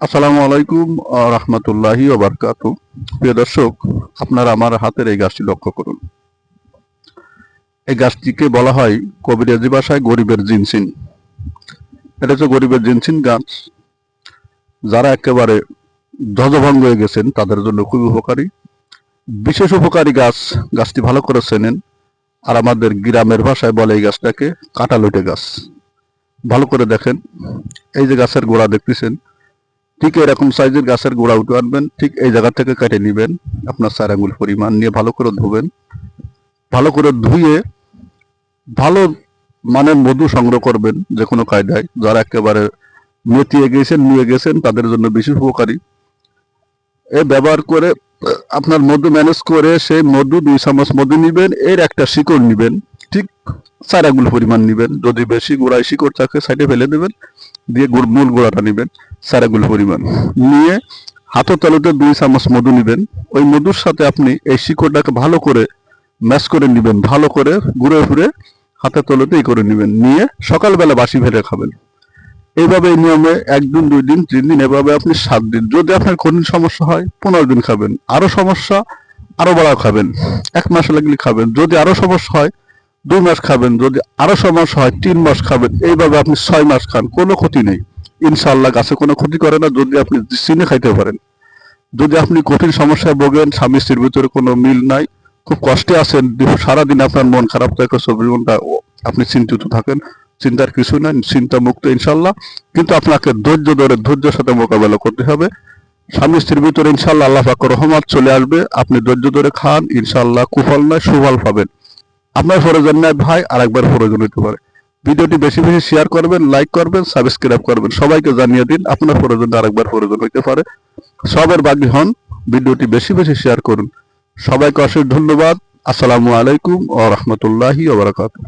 আসসালামু আলাইকুম রহমতুল্লাহি ওবরকাত প্রিয় দর্শক, আপনারা আমার হাতের এই গাছটি লক্ষ্য করুন। এই গাছটিকে বলা হয় কবিরাজি ভাষায় গরিবের জিনসিন। এটা হচ্ছে গরিবের জিনসিন গাছ। যারা একেবারে ধ্বজভঙ্গ হয়ে গেছেন, তাদের জন্য খুবই উপকারী। বিশেষ উপকারী গাছ, গাছটি ভালো করে চেনেন। আর আমাদের গ্রামের ভাষায় বলে এই গাছটাকে কাটালুটে গাছ। ভালো করে দেখেন। এই যে গাছের গোড়া দেখতেছেন ঠিক এরকম সাইজের গাছের গোড়া উঠে আনবেন, ঠিক এই জায়গা থেকে কেটে নেবেন আপনার চার আঙুল পরিমাণ নিয়ে ভালো করে ধুবেন। ভালো করে ধুয়ে ভালো মানের মধু সংগ্রহ করবেন যে কোনো কায়দায়। যারা একেবারে মেতিয়ে গেছেন, নিয়ে গেছেন, তাদের জন্য বিশেষ উপকারী। এ ব্যবহার করে, আপনার মধু ম্যানেজ করে সেই মধু দুই চামচ মধু নিবেন, এর একটা শিকড় নিবেন, ঠিক চার আঙুল পরিমাণ নিবেন। যদি বেশি গোড়ায় শিকড় থাকে, সাইডে ফেলে দেবেন। দিয়ে মূল গোড়াটা নিবেন সারাগুল পরিমাণ। নিয়ে হাতের তালুতে দুই চামচ মধু নিবেন। ওই মধুর সাথে আপনি এই শিকড়টাকে ভালো করে ম্যাশ করে নিবেন। ভালো করে ঘুরে ঘুরে তলতে এই করে নিবেন। নিয়ে সকালবেলা বাসি ফেলে খাবেন। এইভাবে এই নিয়মে একদিন দুই দিন, তিন দিন এভাবে আপনি সাত দিন। যদি আপনার কঠিন সমস্যা হয়, পনেরো দিন খাবেন। আরও সমস্যা, আরও বড় খাবেন। এক মাস লাগলে খাবেন। যদি আরও সমস্যা হয় দুই মাস খাবেন, যদি আরও সমস্যা হয়, তিন মাস খাবেন, এইভাবে আপনি ছয় মাস খান, কোনো ক্ষতি নেই। ইনশাল্লাহ গাছে কোনো ক্ষতি করে না, যদি আপনি চিনে খাইতে পারেন। যদি আপনি কঠিন সমস্যায় ভোগেন, স্বামী স্ত্রীর ভিতরে কোনো মিল নাই, খুব কষ্টে আছেন সারাদিন আপনার মন খারাপ থাকে, চব্বিশ ঘণ্টা আপনি চিন্তিত থাকেন, চিন্তার কিছু নাই, চিন্তা মুক্ত ইনশাল্লাহ কিন্তু আপনাকে ধৈর্য ধরে, ধৈর্যের সাথে মোকাবেলা করতে হবে। স্বামী স্ত্রীর ভিতরে ইনশাল্লাহ আল্লাহ পাক রহমত চলে আসবে, আপনি ধৈর্য ধরে খান ইনশাল্লাহ কুফল নয়, সুফল পাবেন। আপনার প্রয়োজন নাই ভাই আর একবার প্রয়োজন হতে পারে। ভিডিওটি বেশি বেশি শেয়ার করবেন লাইক করবেন সাবস্ক্রাইব করবেন। সবাইকে জানিয়ে দিন আপনার প্রয়োজন আরেকবার প্রয়োজন হইতে পারে। সবার বাকি হন, ভিডিওটি বেশি বেশি শেয়ার করুন। সবাইকে অশেষ ধন্যবাদ। আসসালামু আলাইকুম ও রহমতুল্লাহি ওবরাকাতুহ